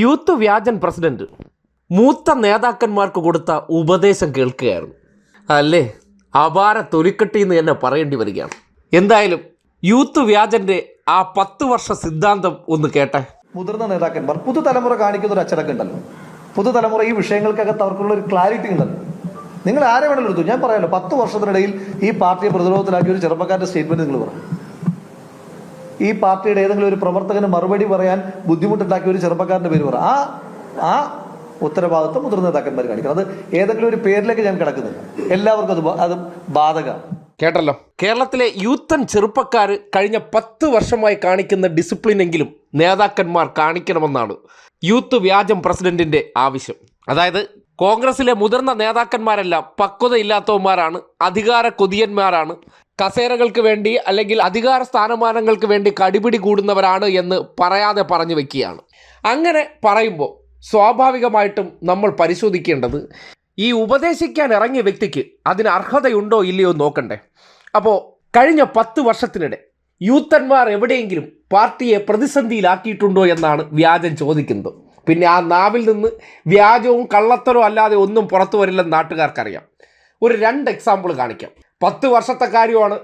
Youth വ്യാജൻ president മൂത്ത നേതാക്കന്മാർക്ക് കൊടുത്ത ഉപദേശം കേൾക്കുകയായിരുന്നു. അല്ലേ? അപാര തൊലിക്കട്ടി എന്ന് തന്നെ പറയേണ്ടി വരികയാണ്. എന്തായാലും യൂത്ത് വ്യാജന്റെ ആ പത്ത് വർഷ സിദ്ധാന്തം ഒന്ന് കേട്ടെ. മുതിർന്ന നേതാക്കന്മാർ പുതുതലമുറ കാണിക്കുന്ന ഒരു അച്ചടക്കം ഉണ്ടല്ലോ. പുതുതലമുറ ഈ വിഷയങ്ങൾക്കകത്ത് അവർക്കുള്ള ഒരു ക്ലാരിറ്റി ഉണ്ടല്ലോ. നിങ്ങൾ ആരെ വേണമെങ്കിലും എടുത്തു? ഞാൻ പറയാമല്ലോ പത്ത് വർഷത്തിനിടയിൽ ഈ പാർട്ടിയെ പ്രതിരോധത്തിലാക്കിയ ഒരു ചെറുപ്പക്കാരുടെ സ്റ്റേറ്റ്മെന്റ് നിങ്ങൾ പറ ഈ പാർട്ടിയുടെ ഏതെങ്കിലും ഒരു പ്രവർത്തകന് മറുപടി പറയാൻ ബുദ്ധിമുട്ടുണ്ടാക്കിയ ഒരു ചെറുപ്പക്കാരന്റെ പേര് പറ. ആ ആ ഉത്തരവാദിത്വം മുതിർന്ന നേതാക്കന്മാർ കാണിക്കണം. അത് ഏതെങ്കിലും ഒരു പേരിലേക്ക് ഞാൻ കിടക്കുന്നില്ല എല്ലാവർക്കും അത് അത് ബാധക. കേട്ടല്ലോ. കേരളത്തിലെ യൂത്തൻ ചെറുപ്പക്കാർ കഴിഞ്ഞ പത്ത് വർഷമായി കാണിക്കുന്ന ഡിസിപ്ലിൻ എങ്കിലും നേതാക്കന്മാർ കാണിക്കണമെന്നാണ് യൂത്ത് വ്യാജം പ്രസിഡന്റിന്റെ ആവശ്യം. അതായത് കോൺഗ്രസിലെ മുതിർന്ന നേതാക്കന്മാരെല്ലാം പക്വതയില്ലാത്തവന്മാരാണ് അധികാര കൊതിയന്മാരാണ് കസേരകൾക്ക് വേണ്ടി അല്ലെങ്കിൽ അധികാര സ്ഥാനമാനങ്ങൾക്ക് വേണ്ടി കടിപിടി കൂടുന്നവരാണ് എന്ന് പറയാതെ പറഞ്ഞു വെക്കുകയാണ്. അങ്ങനെ പറയുമ്പോൾ സ്വാഭാവികമായിട്ടും നമ്മൾ പരിശോധിക്കേണ്ടത് ഈ ഉപദേശിക്കാൻ ഇറങ്ങിയ വ്യക്തിക്ക് അതിന് അർഹതയുണ്ടോ ഇല്ലയോ നോക്കണ്ടേ. അപ്പോൾ കഴിഞ്ഞ പത്ത് വർഷത്തിനിടെ യൂത്തന്മാർ എവിടെയെങ്കിലും പാർട്ടിയെ പ്രതിസന്ധിയിലാക്കിയിട്ടുണ്ടോ എന്നാണ് വ്യാജൻ ചോദിക്കുന്നത്. പിന്നെ ആ നാവിൽ നിന്ന് വ്യാജവും കള്ളത്തരവും അല്ലാതെ ഒന്നും പുറത്തു വരില്ലെന്ന് നാട്ടുകാർക്കറിയാം. ഒരു രണ്ട് എക്സാമ്പിൾ കാണിക്കാം. പത്ത് വർഷത്തെ കാര്യമാണ്